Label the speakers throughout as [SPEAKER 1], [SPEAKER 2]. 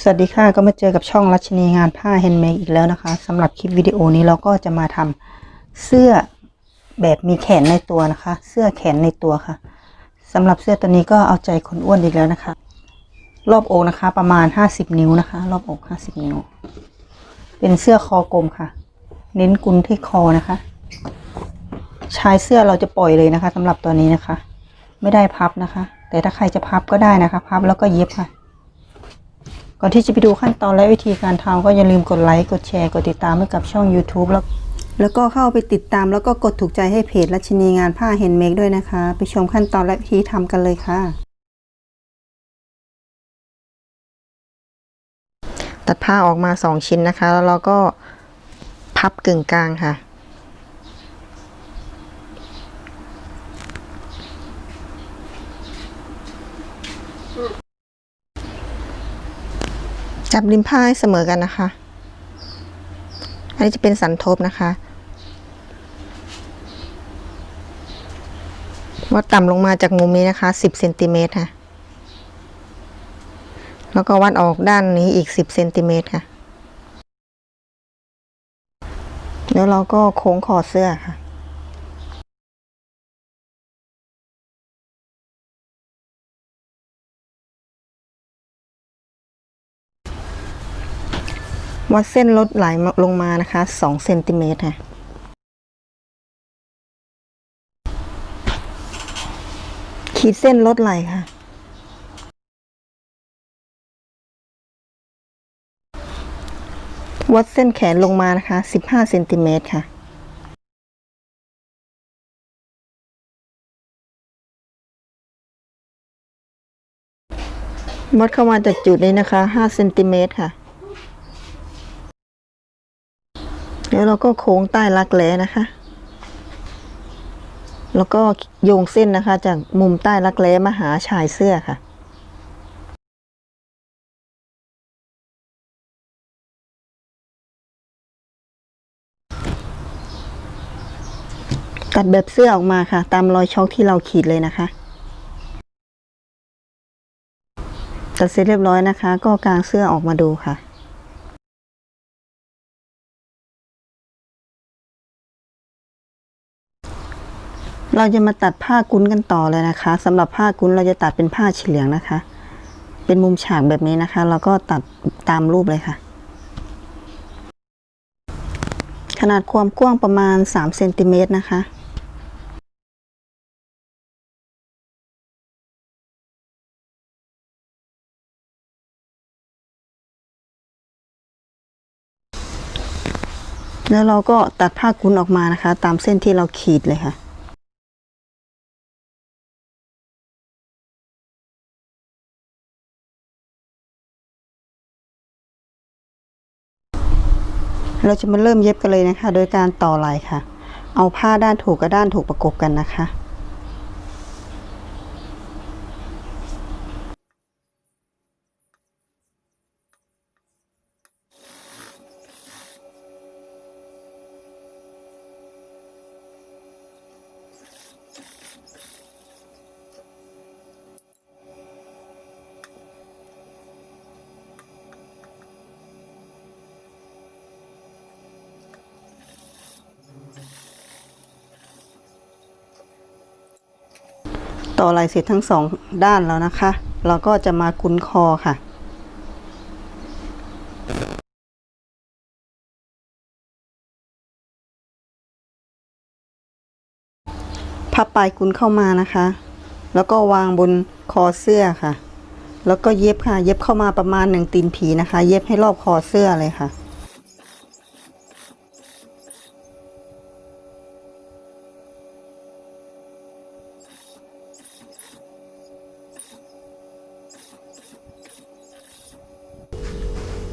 [SPEAKER 1] สวัสดีค่ะก็มาเจอกับช่องรัชนีงานผ้าแฮนด์เมดอีกแล้วนะคะสำหรับคลิปวิดีโอนี้เราก็จะมาทำเสื้อแบบมีแขนในตัวนะคะ เสื้อแขนในตัวค่ะสำหรับเสื้อตัวนี้ก็เอาใจคนอ้วนอีกแล้วนะคะ รอบอกนะคะ ประมาณ 50 นิ้วนะคะ รอบอก 50 นิ้ว เป็นเสื้อคอกลมค่ะ เน้นกุนที่คอนะคะ ชายเสื้อเราจะปล่อยเลยนะคะสำหรับตัวนี้นะคะ ไม่ได้พับนะคะ แต่ถ้าใครจะพับก็ได้นะคะ พับแล้วก็เย็บค่ะ ก่อนที่จะไปดูขั้นตอนและวิธีการทำก็อย่าลืมกดไลค์ กดแชร์ กดติดตามให้กับช่อง YouTube แล้วแล้วก็เข้าไปติดตามแล้วก็กดถูกใจให้เพจรัชนีงานผ้าเฮนเมกด้วยนะคะ ไปชมขั้นตอนและวิธีทำกันเลยค่ะ ตัดผ้าออกมาสองชิ้นนะคะ แล้วเราก็พับกึ่งกลางค่ะ จับริมผ้าให้เสมอกันนะคะ อันนี้จะเป็นสันทบนะคะ วัดต่ำลงมาจากมุมนี้นะคะ10เซนติเมตรค่ะ แล้วก็วัดออกด้านนี้อีก10เซนติเมตรค่ะ แล้วเราก็โค้งคอเสื้อค่ะ วัดเส้นลดไหลลงมานะคะ2เซนติเมตรค่ะขีดเส้นลดไหลค่ะ วัดเส้นแขนลงมานะคะ 15เซนติเมตรค่ะวัดเข้ามาจากจุดนี้นะคะ5เซนติเมตรค่ะ แล้วเราก็โค้งใต้รักแร้นะคะ แล้วก็โยงเส้นนะคะ จากมุมใต้รักแร้มาหาชายเสื้อค่ะตัดแบบเสื้อออกมาค่ะ ตามรอยช็อคที่เราขีดเลยนะคะ ตัดเสร็จเรียบร้อยนะคะ ก็กางเสื้อออกมาดูค่ะ เราจะมาตัดผ้ากุ้นกันต่อเลยนะคะสำหรับผ้ากุ้นเราจะตัดเป็นผ้าเฉลียงนะคะ เป็นมุมฉากแบบนี้นะคะ เราก็ตัดตามรูปเลยค่ะ ขนาดความกว้างประมาณ3เซนติเมตรนะคะแล้วเราก็ตัดผ้ากุ้นออกมานะคะ ตามเส้นที่เราขีดเลยค่ะ เราจะมาเริ่มเย็บกันเลยนะคะ โดยการต่อลายค่ะ เอาผ้าด้านถูกกับด้านถูกประกบกันนะคะ ต่อลายเสร็จทั้งสองด้านแล้วนะคะ เราก็จะมาคุ้นคอค่ะ พับปลายกุ้นเข้ามานะคะ แล้วก็วางบนคอเสื้อค่ะ แล้วก็เย็บค่ะ เย็บเข้ามาประมาณหนึ่งตีนผีนะคะ เย็บให้รอบคอเสื้อเลยค่ะ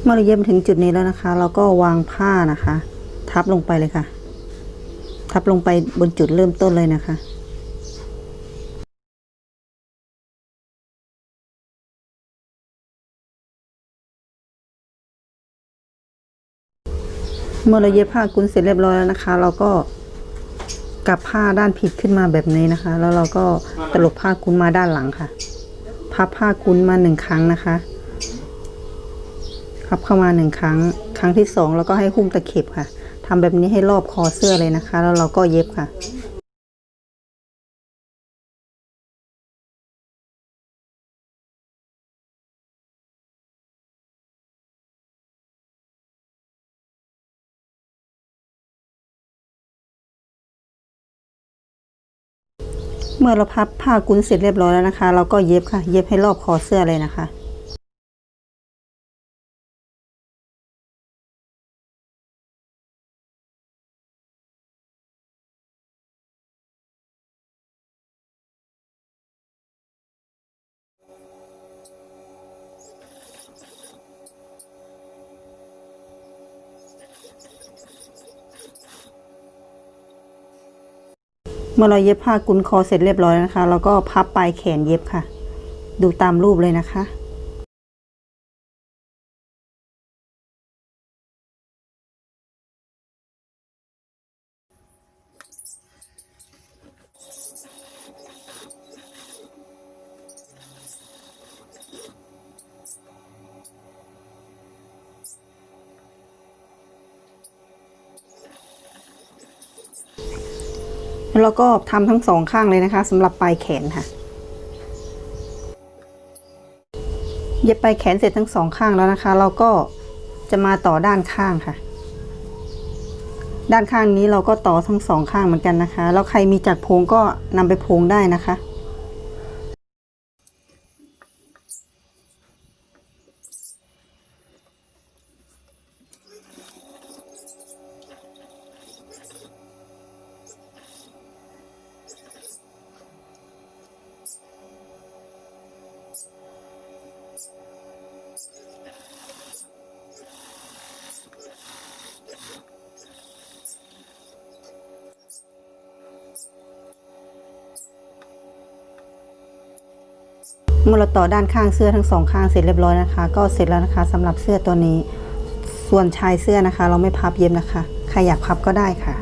[SPEAKER 1] เมื่อเราเย็บถึงจุดนี้แล้วนะคะ เราก็วางผ้านะคะ ทับลงไปเลยค่ะ ทับลงไปบนจุดเริ่มต้นเลยนะคะเมื่อเราเย็บผ้ากุ้นเสร็จเรียบร้อยแล้วนะคะ เราก็กลับผ้าด้านผิดขึ้นมาแบบนี้นะคะ แล้วเราก็ตลบผ้ากุ้นมาด้านหลังค่ะ พับผ้ากุ้นมาหนึ่งครั้งนะคะ พับเข้ามาหนึ่งครั้ง ครั้งที่สองแล้วก็ให้หุ้มตะเข็บค่ะทำแบบนี้ให้รอบคอเสื้อเลยนะคะ แล้วเราก็เย็บค่ะเมื่อเราพับผ้ากุ้นเสร็จเรียบร้อยแล้วนะคะ เราก็เย็บค่ะ เย็บให้รอบคอเสื้อเลยนะคะ เมื่อเราเย็บผ้ากุนคอเสร็จเรียบร้อยนะคะ เราก็พับปลายแขนเย็บค่ะ ดูตามรูปเลยนะคะ แล้วก็ทำทั้งสองข้างเลยนะคะสำหรับปลายแขนค่ะเย็บปลายแขนเสร็จทั้งสองข้างแล้วนะคะ เราก็จะมาต่อด้านข้างค่ะ ด้านข้างนี้เราก็ต่อทั้งสองข้างเหมือนกันนะคะ แล้วใครมีจักรโพงก็นำไปโพงได้นะคะ เมื่อเราต่อด้านข้างเสื้อทั้งสองข้างเสร็จเรียบร้อยนะคะ ก็เสร็จแล้วนะคะสำหรับเสื้อตัวนี้ ส่วนชายเสื้อนะคะ เราไม่พับเย็บนะคะ ใครอยากพับก็ได้ค่ะ